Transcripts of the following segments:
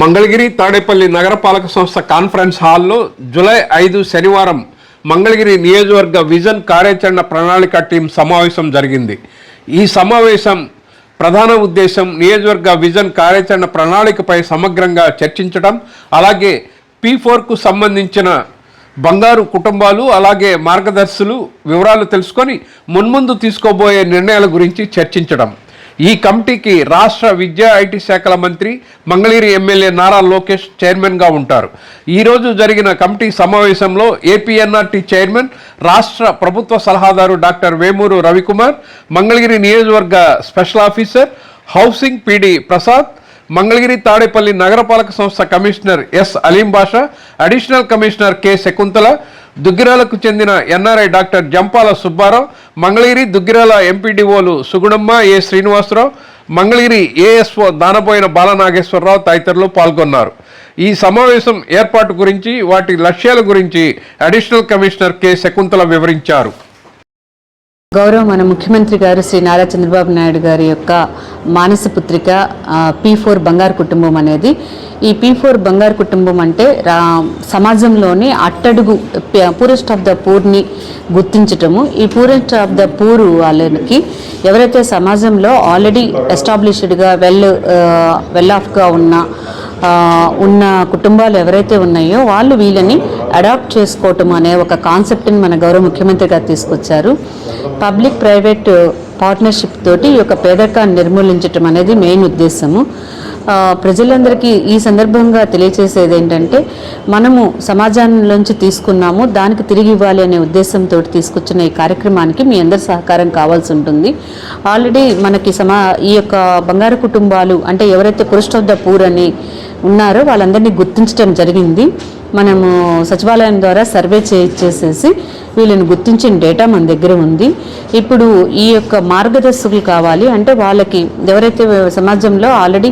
మంగళగిరి తాడేపల్లి నగరపాలక సంస్థ కాన్ఫరెన్స్ హాల్లో జూలై ఐదు శనివారం మంగళగిరి నియోజకవర్గ విజన్ కార్యాచరణ ప్రణాళిక టీం సమావేశం జరిగింది. ఈ సమావేశం ప్రధాన ఉద్దేశం నియోజకవర్గ విజన్ కార్యాచరణ ప్రణాళికపై సమగ్రంగా చర్చించడం అలాగే పీ ఫోర్కు సంబంధించిన బంగారు కుటుంబాలు అలాగే మార్గదర్శులు వివరాలు తెలుసుకొని మున్ముందు తీసుకోబోయే నిర్ణయాల గురించి చర్చించడం ఈ కమిటీకి రాష్ట్ర విద్యా ఐటీ శాఖల మంత్రి మంగళగిరి ఎమ్మెల్యే నారా లోకేష్ చైర్మన్గా ఉంటారు. ఈరోజు జరిగిన కమిటీ సమావేశంలో ఏపీఎన్ఆర్టీ చైర్మన్ రాష్ట్ర ప్రభుత్వ సలహాదారు డాక్టర్ వేమూరు రవికుమార్ మంగళగిరి నియోజకవర్గ special officer housing PD Prasad Mangalagiri Tadepalli నగరపాలక సంస్థ commissioner S Aleem Basha additional commissioner K Shakuntala దుగ్గిరాలకు చెందిన ఎన్ఆర్ఐ డాక్టర్ జంపాల సుబ్బారావు మంగళగిరి దుగ్గిరాల ఎంపీడీఓలు సుగుణమ్మ ఏ శ్రీనివాసరావు మంగళగిరి ఏఎస్ఓ దానబోయిన బాలనాగేశ్వరరావు తదితరులు పాల్గొన్నారు. ఈ సమావేశం ఏర్పాటు గురించి వాటి లక్ష్యాల గురించి అడిషనల్ కమిషనర్ కె శకుంతల వివరించారు. గౌరవ మన ముఖ్యమంత్రి గారు శ్రీ నారా చంద్రబాబు నాయుడు గారి యొక్క మానస పుత్రిక పీ ఫోర్ బంగారు కుటుంబం అనేది. ఈ పీ ఫోర్ బంగారు కుటుంబం అంటే రా సమాజంలోని అట్టడుగు పూరెస్ట్ ఆఫ్ ద పూర్ని గుర్తించటము. ఈ పూరెస్ట్ ఆఫ్ ద పూర్ వాళ్ళకి ఎవరైతే సమాజంలో ఆల్రెడీ ఎస్టాబ్లిష్డ్గా వెల్ వెల్ ఆఫ్గా ఉన్న ఉన్న కుటుంబాలు ఎవరైతే ఉన్నాయో వాళ్ళు వీళ్ళని అడాప్ట్ చేసుకోవటం అనే ఒక కాన్సెప్ట్ని మన గౌరవ ముఖ్యమంత్రి గారు తీసుకొచ్చారు. పబ్లిక్ ప్రైవేట్ పార్ట్నర్షిప్ తోటి ఈ యొక్క పేదరికాన్ని నిర్మూలించటం అనేది మెయిన్ ఉద్దేశము. ప్రజలందరికీ ఈ సందర్భంగా తెలియచేసేది ఏంటంటే మనము సమాజంలోంచి తీసుకున్నాము దానికి తిరిగి ఇవ్వాలి అనే ఉద్దేశంతో తీసుకొచ్చిన ఈ కార్యక్రమానికి మీ అందరి సహకారం కావాల్సి ఉంటుంది. ఆల్రెడీ మనకి సమా ఈ యొక్క బంగారు కుటుంబాలు అంటే ఎవరైతే పురుష్ ఆఫ్ ద పూర్ అని ఉన్నారో వాళ్ళందరినీ గుర్తించడం జరిగింది. మనము సచివాలయం ద్వారా సర్వే చేసేసి వీళ్ళని గుర్తించిన డేటా మన దగ్గర ఉంది. ఇప్పుడు ఈ యొక్క మార్గదర్శకులు కావాలి అంటే వాళ్ళకి ఎవరైతే సమాజంలో ఆల్రెడీ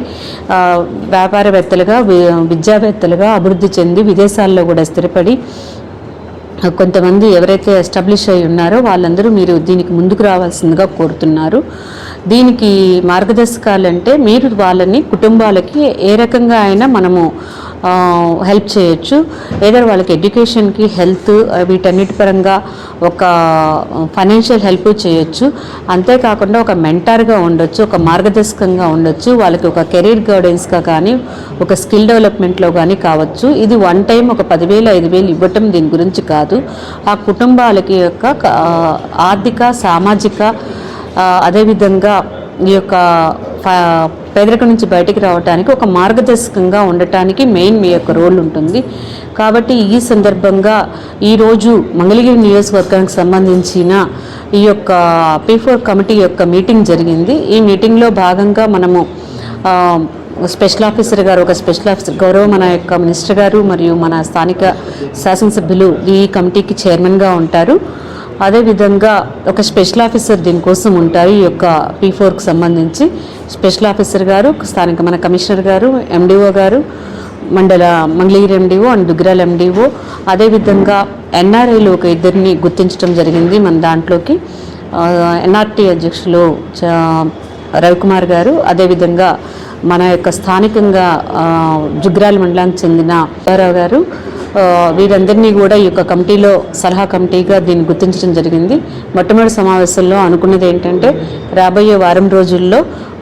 వ్యాపారవేత్తలుగా వి- విద్యావేత్తలుగా అభివృద్ధి చెంది విదేశాల్లో కూడా స్థిరపడి కొంతమంది ఎవరైతే ఎస్టాబ్లిష్ అయి ఉన్నారో వాళ్ళందరూ మీరు దీనికి ముందుకు రావాల్సిందిగా కోరుతున్నారు. దీనికి మార్గదర్శకాలు అంటే మీరు వాళ్ళని కుటుంబాలకి ఏ రకంగా అయినా మనము హెల్ప్ చేయొచ్చు. ఏదైనా వాళ్ళకి ఎడ్యుకేషన్కి హెల్త్ వీటన్నిటి పరంగా ఒక ఫైనాన్షియల్ హెల్ప్ చేయొచ్చు. అంతేకాకుండా ఒక మెంటార్గా ఉండొచ్చు ఒక మార్గదర్శకంగా ఉండొచ్చు వాళ్ళకి ఒక కెరీర్ గైడెన్స్గా కానీ ఒక స్కిల్ డెవలప్మెంట్లో కానీ కావచ్చు. ఇది వన్ టైం ఒక పదివేలు ఐదు వేలు ఇవ్వటం దీని గురించి కాదు. ఆ కుటుంబాలకి యొక్క ఆర్థిక సామాజిక అదేవిధంగా ఈ యొక్క పేదరికం నుంచి బయటికి రావడానికి ఒక మార్గదర్శకంగా ఉండటానికి మెయిన్ మీ యొక్క రోల్ ఉంటుంది. కాబట్టి ఈ సందర్భంగా ఈరోజు మంగళగిరి నియోజకవర్గానికి సంబంధించిన ఈ యొక్క పీ ఫోర్ కమిటీ యొక్క మీటింగ్ జరిగింది. ఈ మీటింగ్లో భాగంగా మనము స్పెషల్ ఆఫీసర్ గారు ఒక స్పెషల్ ఆఫీసర్ గౌరవ మన యొక్క మినిస్టర్ గారు మరియు మన స్థానిక శాసనసభ్యులు ఈ కమిటీకి చైర్మన్గా ఉంటారు. అదేవిధంగా ఒక స్పెషల్ ఆఫీసర్ దీనికోసం ఉంటారు. ఈ యొక్క పీ ఫోర్కి సంబంధించి స్పెషల్ ఆఫీసర్ గారు స్థానిక మన కమిషనర్ గారు ఎండిఓ గారు మండల Mangalagiri MDO and Duggirala MDO అదేవిధంగా ఎన్ఆర్ఐలు ఒక ఇద్దరిని గుర్తించడం జరిగింది మన దాంట్లోకి. ఎన్ఆర్టీ అధ్యక్షులు చ- రవికుమార్ గారు. అదేవిధంగా మన యొక్క స్థానికంగా జుగ్రాల మండలానికి చెందిన రావు గారు. వీరందరినీ కూడా ఈ యొక్క కమిటీలో సలహా కమిటీగా దీన్ని గుర్తించడం జరిగింది. మొట్టమొదటి సమావేశంలో అనుకున్నది ఏంటంటే రాబోయే వారం రోజుల్లో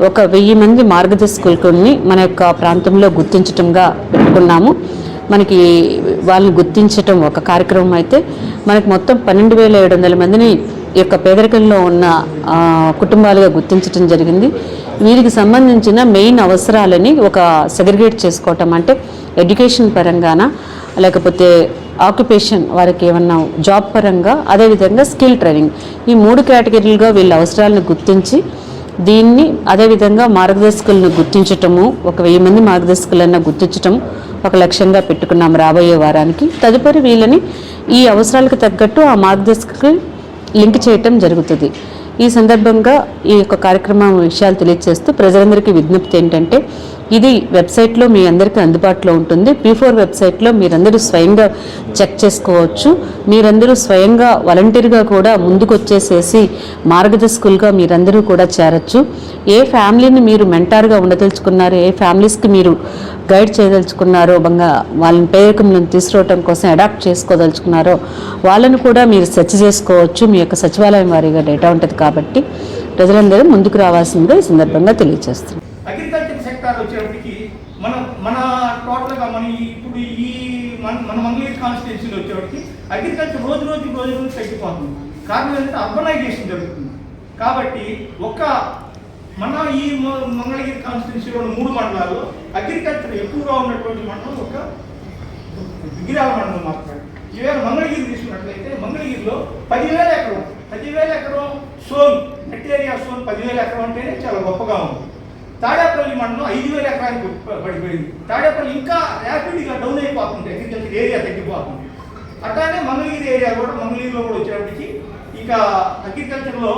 ఒక వెయ్యి మంది మార్గదర్శకులని మన యొక్క ప్రాంతంలో గుర్తించటంగా పెట్టుకున్నాము. మనకి వాళ్ళని గుర్తించటం ఒక కార్యక్రమం అయితే మనకి మొత్తం పన్నెండు వేల ఏడు వందల మందిని యొక్క పేదరికంలో ఉన్న కుటుంబాలుగా గుర్తించటం జరిగింది. వీరికి సంబంధించిన మెయిన్ అవసరాలని ఒక సెగ్రిగేట్ చేసుకోవటం అంటే ఎడ్యుకేషన్ పరంగాన లేకపోతే ఆక్యుపేషన్ వారికి ఏమన్నా జాబ్ పరంగా అదేవిధంగా స్కిల్ ట్రైనింగ్. ఈ మూడు కేటగిరీలుగా వీళ్ళ అవసరాలను గుర్తించి దీన్ని అదేవిధంగా మార్గదర్శకులను గుర్తించటము ఒక వెయ్యి మంది మార్గదర్శకులన్నా గుర్తించటం ఒక లక్ష్యంగా పెట్టుకున్నాం రాబోయే వారానికి. తదుపరి వీళ్ళని ఈ అవసరాలకు తగ్గట్టు ఆ మార్గదర్శకులు లింక్ చేయటం జరుగుతుంది. ఈ సందర్భంగా ఈ యొక్క కార్యక్రమం విషయాలు తెలియజేస్తూ ప్రజలందరికీ విజ్ఞప్తి ఏంటంటే ఇది వెబ్సైట్లో మీ అందరికీ అందుబాటులో ఉంటుంది. పీ ఫోర్ వెబ్సైట్లో మీరందరూ స్వయంగా చెక్ చేసుకోవచ్చు. మీరందరూ స్వయంగా వాలంటీర్గా కూడా ముందుకు వచ్చేసేసి మార్గదర్శకులుగా మీరందరూ కూడా చేరచ్చు. ఏ ఫ్యామిలీని మీరు మెంటార్గా ఉండదలుచుకున్నారో ఏ ఫ్యామిలీస్కి మీరు గైడ్ చేయదలుచుకున్నారో బంగా వాళ్ళని పేదరికంలో తీసుకురావటం కోసం అడాప్ట్ చేసుకోదలుచుకున్నారో వాళ్ళను కూడా మీరు సెర్చ్ చేసుకోవచ్చు. మీ యొక్క సచివాలయం వారీగా డేటా ఉంటుంది కాబట్టి ప్రజలందరూ ముందుకు రావాల్సిందిగా ఈ సందర్భంగా తెలియజేస్తున్నాం. మన టోటల్గా మన ఇప్పుడు ఈ మన మన మంగళగిరి కాన్స్టిట్యూన్సీలో వచ్చేవాడికి అగ్రికల్చర్ రోజు రోజు రోజు రోజు తగ్గిపోతుంది. కారణం ఏంటంటే అర్బనైజేషన్ జరుగుతుంది. కాబట్టి ఒక్క మన ఈ మంగళగిరి కాన్స్టిట్యూన్సీలో ఉన్న మూడు మండలాల్లో అగ్రికల్చర్ ఎక్కువగా ఉన్నటువంటి మండలం ఒక విగ్రహాల మండలం మాత్రమే. ఈవేళ మంగళగిరి తీసుకున్నట్లయితే మంగళగిరిలో పదివేల ఎకరం పదివేల ఎకరం సోన్ నెట్ ఏరియా సోన్ పదివేల ఎకరం అంటేనే చాలా గొప్పగా ఉంది. తాడేపల్లి మండలం ఐదు వేల ఎకరానికి పడిపోయింది. తాడేపల్లి ఇంకా ర్యాపిడ్గా డౌన్ అయిపోతుంది అగ్రికల్చర్ ఏరియా తగ్గిపోతుంది. అట్లానే మంగళగిరి ఏరియా కూడా మంగళగిరిలో కూడా వచ్చేటప్పటికి ఇక అగ్రికల్చర్లో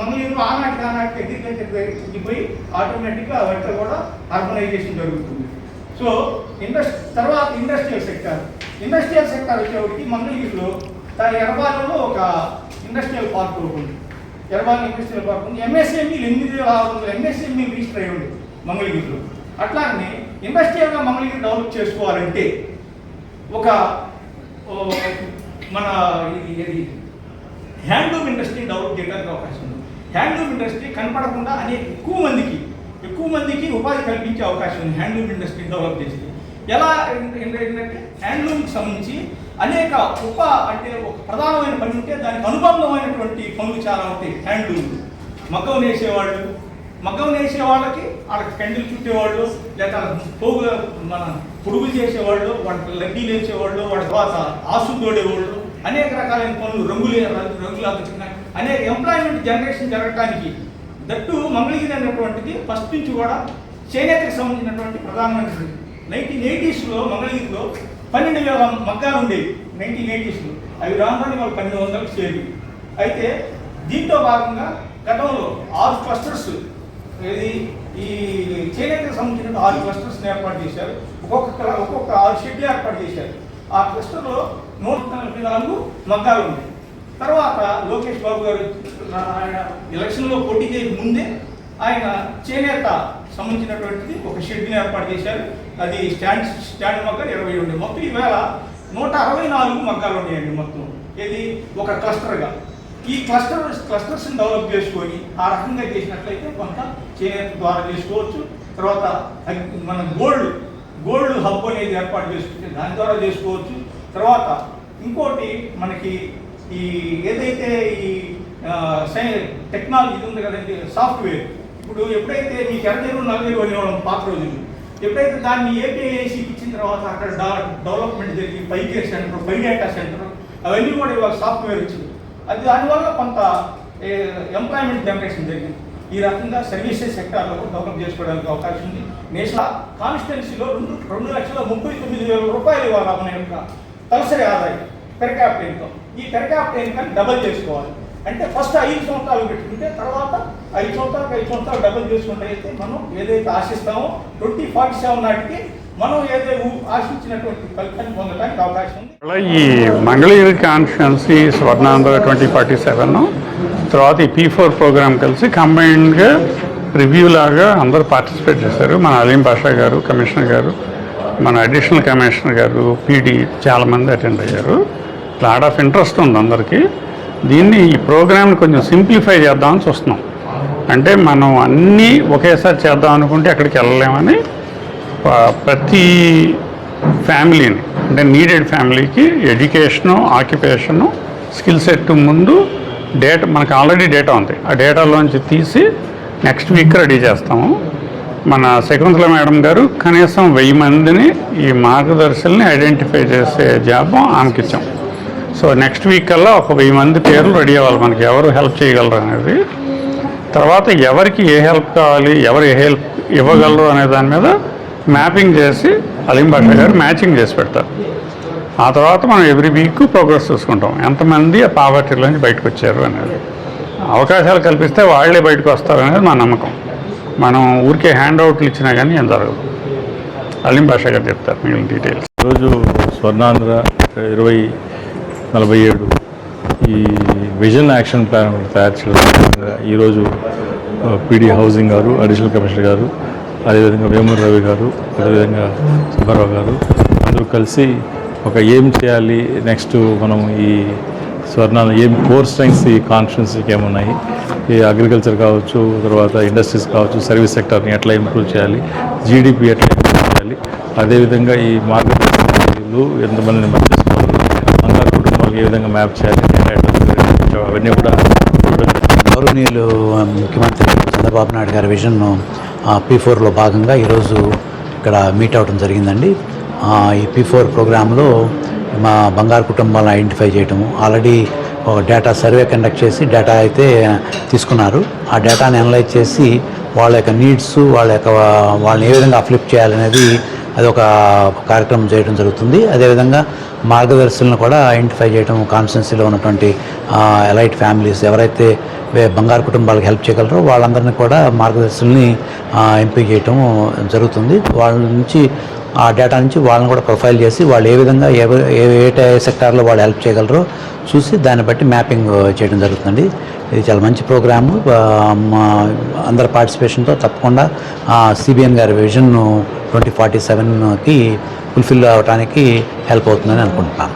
మంగళగిరిలో ఆనాటికి ఆనాటికి అగ్రికల్చర్ తగ్గిపోయి ఆటోమేటిక్గా వాటిలో కూడా అర్బనైజేషన్ జరుగుతుంది. సో ఇండస్ తర్వాత ఇండస్ట్రియల్ సెక్టార్ ఇండస్ట్రియల్ సెక్టార్ వచ్చేవాడికి మంగళగిరిలో ఎర్బాలలో ఒక ఇండస్ట్రియల్ పార్క్ ఒకటి ఉంది. ఎర్బాల్ ఇండస్ట్రియల్ పార్క్ ఉంది ఎంఎస్ఎంఈలు ఎనిమిది వేల ఆరు వందల ఎంఎస్ఎంఈ రిజిస్టర్ అయ్యి ఉంది మంగళగిరిలో. అట్లానే ఇండస్ట్రియల్గా మంగళగిరి డెవలప్ చేసుకోవాలంటే ఒక మన ఇది హ్యాండ్లూమ్ ఇండస్ట్రీ డెవలప్ చేయడానికి అవకాశం ఉంది. హ్యాండ్లూమ్ ఇండస్ట్రీ కనపడకుండా అనేక ఎక్కువ మందికి ఎక్కువ మందికి ఉపాధి కల్పించే అవకాశం ఉంది హ్యాండ్లూమ్ ఇండస్ట్రీ డెవలప్ చేసి ఎలా ఏంటంటే హ్యాండ్లూమ్కి సంబంధించి అనేక ఉప అంటే ఒక ప్రధానమైన పని ఉంటే దానికి అనుబంధమైనటువంటి పనులు చాలా ఉంటాయి. హ్యాండ్లూమ్ మగ్గం నేసేవాళ్ళు. మగ్గం నేసే వాళ్ళకి వాళ్ళకి కండిలు చుట్టేవాళ్ళు లేదా పోగు మన పొడుగులు చేసేవాళ్ళు వాళ్ళకి లడ్డీలు వేసేవాళ్ళు వాళ్ళ తర్వాత ఆసు తోడేవాళ్ళు అనేక రకాలైన పనులు రంగులే రంగులు అతుకున్న అనేక ఎంప్లాయ్మెంట్ జనరేషన్ జరగడానికి దట్టు మంగళగిరి అనేటువంటిది ఫస్ట్ నుంచి కూడా చేనేతకు సంబంధించినటువంటి ప్రధానమైనటువంటి నైన్టీన్ ఎయిటీస్లో మంగళగిరిలో పన్నెండు వేల మగ్గాలు ఉండేవి నైన్టీన్ ఎయిటీస్లో అవి రాగానే వాళ్ళు పన్నెండు వందలకు చేరి. అయితే దీంతో భాగంగా గతంలో ఆరు క్లస్టర్స్ ఇది ఈ చేనేతకు సంబంధించిన ఆరు క్లస్టర్స్ని ఏర్పాటు చేశారు. ఒక్కొక్క ఒక్కొక్క ఆరు షెడ్లు ఏర్పాటు చేశారు. ఆ క్లస్టర్లో నూట నలభై నాలుగు మగ్గాలు ఉన్నాయి. తర్వాత లోకేష్ బాబు గారు ఆయన ఎలక్షన్లో పోటీ చేయక ముందే ఆయన చేనేత సంబంధించినటువంటిది ఒక షెడ్ని ఏర్పాటు చేశారు. అది స్టాండ్ స్టాండ్ మగ్గాలు ఇరవై ఉండే మొత్తం ఈవేళ నూట అరవై నాలుగు మగ్గాలు ఉన్నాయండి మొత్తం. ఇది ఒక క్లస్టర్గా. ఈ క్లస్టర్ క్లస్టర్స్ని డెవలప్ చేసుకొని ఆ రకంగా చేసినట్లయితే కొంత చేనేత ద్వారా చేసుకోవచ్చు. తర్వాత మన గోల్డ్ గోల్డ్ హబ్ అనేది ఏర్పాటు చేసుకుంటే దాని ద్వారా చేసుకోవచ్చు. తర్వాత ఇంకోటి మనకి ఈ ఏదైతే ఈ సైన్ టెక్నాలజీ ఉంది కదండి సాఫ్ట్వేర్. ఇప్పుడు ఎప్పుడైతే మీకు ఎర్రజెరువు నల్లజెరువు అనేవాళ్ళం పాత రోజులు ఎప్పుడైతే దాన్ని ఏపీఐసి ఇచ్చిన తర్వాత అక్కడ డెవలప్మెంట్ జరిగి పైకేర్ సెంటర్ పై డేటా సెంటర్ అవన్నీ కూడా ఇవాళ సాఫ్ట్వేర్ వచ్చింది. అది దానివల్ల కొంత ఎంప్లాయ్మెంట్ జనరేషన్ జరిగింది. ఈ రకంగా సర్వీసెస్ సెక్టార్లో డెవలప్ చేసుకోవడానికి అవకాశం ఉంది. నేషనల్ కాన్స్టిట్యున్సీలో రెండు రెండు లక్షల ముప్పై తొమ్మిది వేల రూపాయలు ఇవ్వాలి మన యొక్క తలసరి ఆదాయం పెర్ క్యాపిటల్ ఇన్కమ్ ఈ పెర్ క్యాపిటల్ ఇన్కమ్ డబల్ చేసుకోవాలి. అంటే ఫస్ట్ ఐదు సంవత్సరాలు పెట్టుకుంటే తర్వాత ఐదు సంవత్సరాలకు ఐదు సంవత్సరాలు డబల్ చేసుకుంటే మనం ఏదైతే ఆశిస్తామో ట్వంటీ ఫార్టీ సెవెన్ నాటికి మనం ఏదైతే ఆశించినటువంటి ఫలితాన్ని పొందడానికి అవకాశం ఉంది. అలా ఈ Mangalagiri constituency Swarnandhra twenty forty seven తర్వాత ఈ పీ ఫోర్ ప్రోగ్రామ్ కలిసి కంబైన్డ్గా రివ్యూ లాగా అందరూ పార్టిసిపేట్ చేశారు. మన అలీం బాషా గారు కమిషనర్ గారు మన అడిషనల్ కమిషనర్ గారు పీడీ చాలామంది అటెండ్ అయ్యారు. లాడ్ ఆఫ్ ఇంట్రెస్ట్ ఉంది అందరికీ. దీన్ని ఈ ప్రోగ్రామ్ని కొంచెం సింప్లిఫై చేద్దామని చూస్తున్నాం. అంటే మనం అన్నీ ఒకేసారి చేద్దాం అనుకుంటే అక్కడికి వెళ్ళలేమని ప్రతి ఫ్యామిలీని అంటే నీడెడ్ ఫ్యామిలీకి ఎడ్యుకేషను ఆక్యుపేషను స్కిల్ సెట్ ముందు డేటా మనకు ఆల్రెడీ డేటా ఉంది. ఆ డేటాలోంచి తీసి నెక్స్ట్ వీక్ రెడీ చేస్తాము. మన శకుంతల మేడం గారు కనీసం వెయ్యి మందిని ఈ మార్గదర్శుల్ని ఐడెంటిఫై చేసే జాబ్ ఆమెకి ఇచ్చాం. సో నెక్స్ట్ వీక్ కల్లా ఒక వెయ్యి మంది పేర్లు రెడీ అవ్వాలి మనకి. ఎవరు హెల్ప్ చేయగలరు అనేది తర్వాత ఎవరికి ఏ హెల్ప్ కావాలి ఎవరు ఏ హెల్ప్ ఇవ్వగలరు అనే దాని మీద మ్యాపింగ్ చేసి అలీం బాషా గారు మ్యాచింగ్ చేసి పెడతారు. ఆ తర్వాత మనం ఎవ్రీ వీక్ ప్రోగ్రెస్ చూసుకుంటాం. ఎంతమంది ఆ పావర్టీలోంచి బయటకు వచ్చారు అనేది. అవకాశాలు కల్పిస్తే వాళ్ళే బయటకు వస్తారు అనేది మా నమ్మకం. మనం ఊరికే హ్యాండ్ అవుట్లు ఇచ్చినా కానీ ఏం జరగదు. అలీం భాష గారు చెప్తారు మిగిలిన డీటెయిల్స్ ఈరోజు స్వర్ణాంధ్ర ఇరవై నలభై ఏడు ఈ విజన్ యాక్షన్ ప్లాన్ తయారు చేయడం ఈరోజు పీడీ హౌసింగ్ గారు అడిషనల్ కమిషనర్ గారు అదేవిధంగా వేమూరు రవి గారు అదేవిధంగా సుబ్బారావు గారు అందరూ కలిసి ఒక ఏం చేయాలి నెక్స్ట్ మనం ఈ స్వర్ణాలు ఏం కోర్ స్ట్రెంగ్స్ ఈ కాన్స్టిట్యున్సీకి ఏమున్నాయి ఈ అగ్రికల్చర్ కావచ్చు తర్వాత ఇండస్ట్రీస్ కావచ్చు సర్వీస్ సెక్టర్ని ఎట్లా ఇంప్రూవ్ చేయాలి జీడిపి ఎట్లా ఇంప్రూవ్ చేయాలి అదేవిధంగా ఈ మార్గదర్శకాలు ఎంతమందిని మధ్యస్థులు బంగారు కుటుంబాలకు ఏ విధంగా మ్యాప్ చేయాలి అవన్నీ కూడా గౌరవనీయులు ముఖ్యమంత్రి చంద్రబాబు నాయుడు గారి విజన్ పీ ఫోర్లో భాగంగా ఈరోజు ఇక్కడ మీట్ అవడం జరిగిందండి. ఈ పీ ఫోర్ ప్రోగ్రాంలో మా బంగారు కుటుంబాలను ఐడెంటిఫై చేయటము ఆల్రెడీ ఒక డేటా సర్వే కండక్ట్ చేసి డేటా అయితే తీసుకున్నారు. ఆ డేటాని అనలైజ్ చేసి వాళ్ళ యొక్క నీడ్స్ వాళ్ళ యొక్క వాళ్ళని ఏ విధంగా అప్లిఫ్ట్ చేయాలనేది అది ఒక కార్యక్రమం చేయడం జరుగుతుంది. అదేవిధంగా మార్గదర్శులను కూడా ఐడెంటిఫై చేయడం కాన్స్టిట్యున్సీలో ఉన్నటువంటి ఎలైట్ ఫ్యామిలీస్ ఎవరైతే వే- బంగారు కుటుంబాలకు హెల్ప్ చేయగలరో వాళ్ళందరినీ కూడా మార్గదర్శుల్ని ఎంపిక చేయటం జరుగుతుంది. వాళ్ళ నుంచి ఆ డేటా నుంచి వాళ్ళని కూడా ప్రొఫైల్ చేసి వాళ్ళు ఏ విధంగా ఏ ఏ ఏ సెక్టార్లో వాళ్ళు హెల్ప్ చేయగలరో చూసి దాన్ని బట్టి మ్యాపింగ్ చేయడం జరుగుతుంది. ఇది చాలా మంచి ప్రోగ్రాము. మా అందరి పార్టిసిపేషన్తో తప్పకుండా సిబిఎన్ గారి విజన్ ట్వంటీ ఫార్టీ సెవెన్కి ఫుల్ఫిల్ అవడానికి హెల్ప్ అవుతుందని అనుకుంటున్నాను.